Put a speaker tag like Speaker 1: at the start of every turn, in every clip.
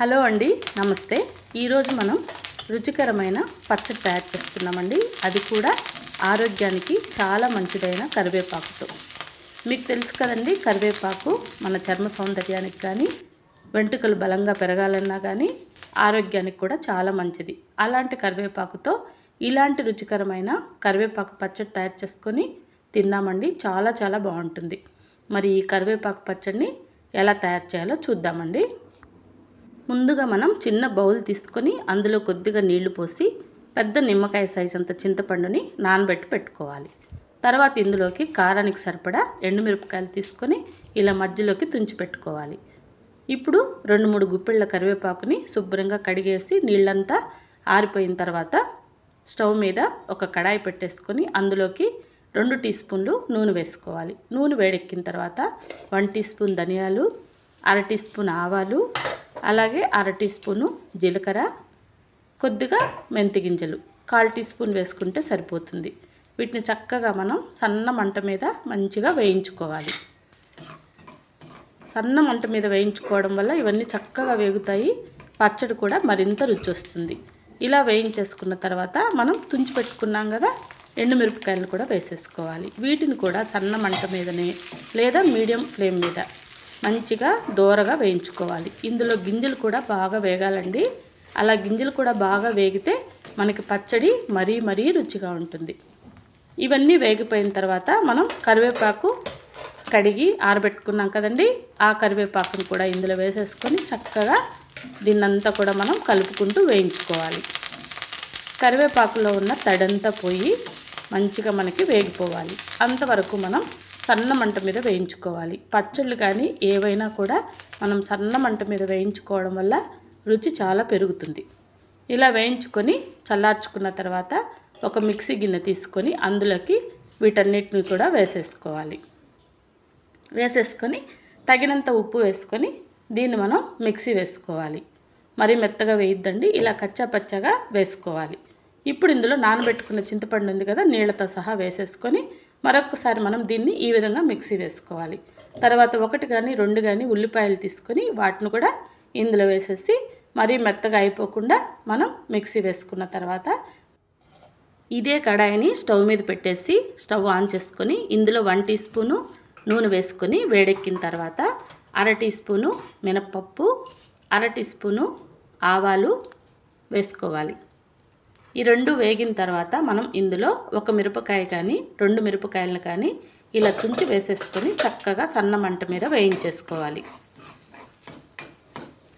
Speaker 1: Hello అండి నమస్తే. ఈరోజు మనం రుచికరమైన పచ్చడి తయారు చేసుకున్నామండి అది కూడా ఆరోగ్యానికి చాలా మంచిదైన కరివేపాకుతో. మీకు తెలుసు కదండి కరివేపాకు మన చర్మ సౌందర్యానికి కానీ వెంట్రుకలు బలంగా పెరగాలన్నా కానీ ఆరోగ్యానికి కూడా చాలా మంచిది. అలాంటి కరివేపాకుతో ఇలాంటి రుచికరమైన కరివేపాకు పచ్చడి తయారు చేసుకొని తిందామండి చాలా చాలా బాగుంటుంది. మరి ఈ కరివేపాకు పచ్చడిని ఎలా తయారు చేయాలో చూద్దామండి. ముందుగా మనం చిన్న బౌల్ తీసుకొని అందులో కొద్దిగా నీళ్ళు పోసి పెద్ద నిమ్మకాయ సైజ్ అంత చింతపండుని నానబెట్టి పెట్టుకోవాలి. తర్వాత ఇందులోకి కారానికి సరిపడా ఎండుమిరపకాయలు తీసుకొని ఇలా మధ్యలోకి తుంచి పెట్టుకోవాలి. ఇప్పుడు రెండు మూడు గుప్పిళ్ళ కరివేపాకుని శుభ్రంగా కడిగేసి నీళ్ళంతా ఆరిపోయిన తర్వాత స్టవ్ మీద ఒక కడాయి పెట్టేసుకొని అందులోకి రెండు టీ స్పూన్లు నూనె వేసుకోవాలి. నూనె వేడెక్కిన తర్వాత వన్ టీ స్పూన్ ధనియాలు అర టీ స్పూన్ ఆవాలు అలాగే అర టీ స్పూను జీలకర్ర కొద్దిగా మెంతి గింజలు. కాల్ టీ స్పూన్ వేసుకుంటే సరిపోతుంది. వీటిని చక్కగా మనం సన్న మంట మీద మంచిగా వేయించుకోవాలి. సన్న మంట మీద వేయించుకోవడం వల్ల ఇవన్నీ చక్కగా వేగుతాయి. పచ్చడి కూడా మరింత రుచి వస్తుంది. ఇలా వేయించేసుకున్న తర్వాత మనం తుంచి పెట్టుకున్నాం కదా ఎండుమిరపకాయలను కూడా వేసేసుకోవాలి. వీటిని కూడా సన్న మంట మీదనే లేదా మీడియం ఫ్లేమ్ మీద మంచిగా దూరగా వేయించుకోవాలి. ఇందులో గింజలు కూడా బాగా వేగాలండి. అలా గింజలు కూడా బాగా వేగితే మనకి పచ్చడి మరీ మరీ రుచిగా ఉంటుంది. ఇవన్నీ వేగిపోయిన తర్వాత మనం కరివేపాకు కడిగి ఆరబెట్టుకున్నాం కదండి. ఆ కరివేపాకును కూడా ఇందులో వేసేసుకొని చక్కగా దీన్నంతా కూడా మనం కలుపుకుంటూ వేయించుకోవాలి. కరివేపాకులో ఉన్న తడంతా పోయి మంచిగా మనకి వేగిపోవాలి. అంతవరకు మనం సన్న మంట మీద వేయించుకోవాలి. పచ్చళ్ళు కానీ ఏవైనా కూడా మనం సన్న మంట మీద వేయించుకోవడం వల్ల రుచి చాలా పెరుగుతుంది. ఇలా వేయించుకొని చల్లార్చుకున్న తర్వాత ఒక మిక్సీ గిన్నె తీసుకొని అందులోకి వీటన్నిటిని కూడా వేసేసుకోవాలి. వేసేసుకొని తగినంత ఉప్పు వేసుకొని దీన్ని మనం మిక్సీ వేసుకోవాలి. మరి మెత్తగా వేయద్దండి ఇలా కచ్చా పచ్చగా వేసుకోవాలి. ఇప్పుడు ఇందులో నానబెట్టుకున్న చింతపండు ఉంది కదా నీళ్ళతో సహా వేసేసుకొని మరొకసారి మనం దీన్ని ఈ విధంగా మిక్సీ వేసుకోవాలి. తర్వాత ఒకటి కానీ రెండు కానీ ఉల్లిపాయలు తీసుకొని వాటిని కూడా ఇందులో వేసేసి మరీ మెత్తగా అయిపోకుండా మనం మిక్సీ వేసుకున్న తర్వాత ఇదే కడాయిని స్టవ్ మీద పెట్టేసి స్టవ్ ఆన్ చేసుకొని ఇందులో వన్ టీ స్పూను నూనె వేసుకొని వేడెక్కిన తర్వాత అర టీ స్పూను మినప్పప్పు అర టీ స్పూను ఆవాలు వేసుకోవాలి. ఈ రెండు వేగిన తర్వాత మనం ఇందులో ఒక మిరపకాయ కానీ రెండు మిరపకాయలను కానీ ఇలా తుంచి వేసేసుకొని చక్కగా సన్న మంట మీద వేయించేసుకోవాలి.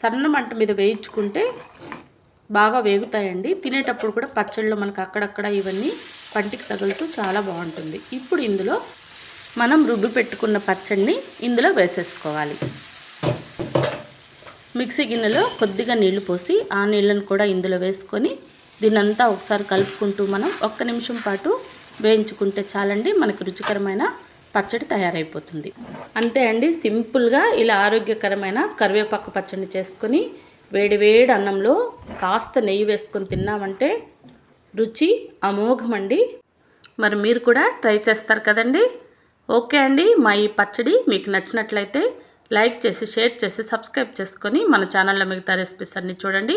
Speaker 1: సన్న మంట మీద వేయించుకుంటే బాగా వేగుతాయండి. తినేటప్పుడు కూడా పచ్చళ్ళు మనకు అక్కడక్కడ ఇవన్నీ పంటికి తగులుతూ చాలా బాగుంటుంది. ఇప్పుడు ఇందులో మనం రుబ్బి పెట్టుకున్న పచ్చడిని ఇందులో వేసేసుకోవాలి. మిక్సీ గిన్నెలో కొద్దిగా నీళ్ళు పోసి ఆ నీళ్ళను కూడా ఇందులో వేసుకొని దీన్నంతా ఒకసారి కలుపుకుంటూ మనం ఒక్క నిమిషం పాటు వేయించుకుంటే చాలండి మనకు రుచికరమైన పచ్చడి తయారైపోతుంది. అంతే అండి సింపుల్గా ఇలా ఆరోగ్యకరమైన కరివేపాకు పచ్చడిని చేసుకొని వేడి వేడి అన్నంలో కాస్త నెయ్యి వేసుకొని తిన్నామంటే రుచి అమోఘమండి. మరి మీరు కూడా ట్రై చేస్తారు కదండి. ఓకే అండి మా ఈ పచ్చడి మీకు నచ్చినట్లయితే లైక్ చేసి షేర్ చేసి సబ్స్క్రైబ్ చేసుకొని మన ఛానల్లో మిగతా రెసిపీస్ అన్నీ చూడండి.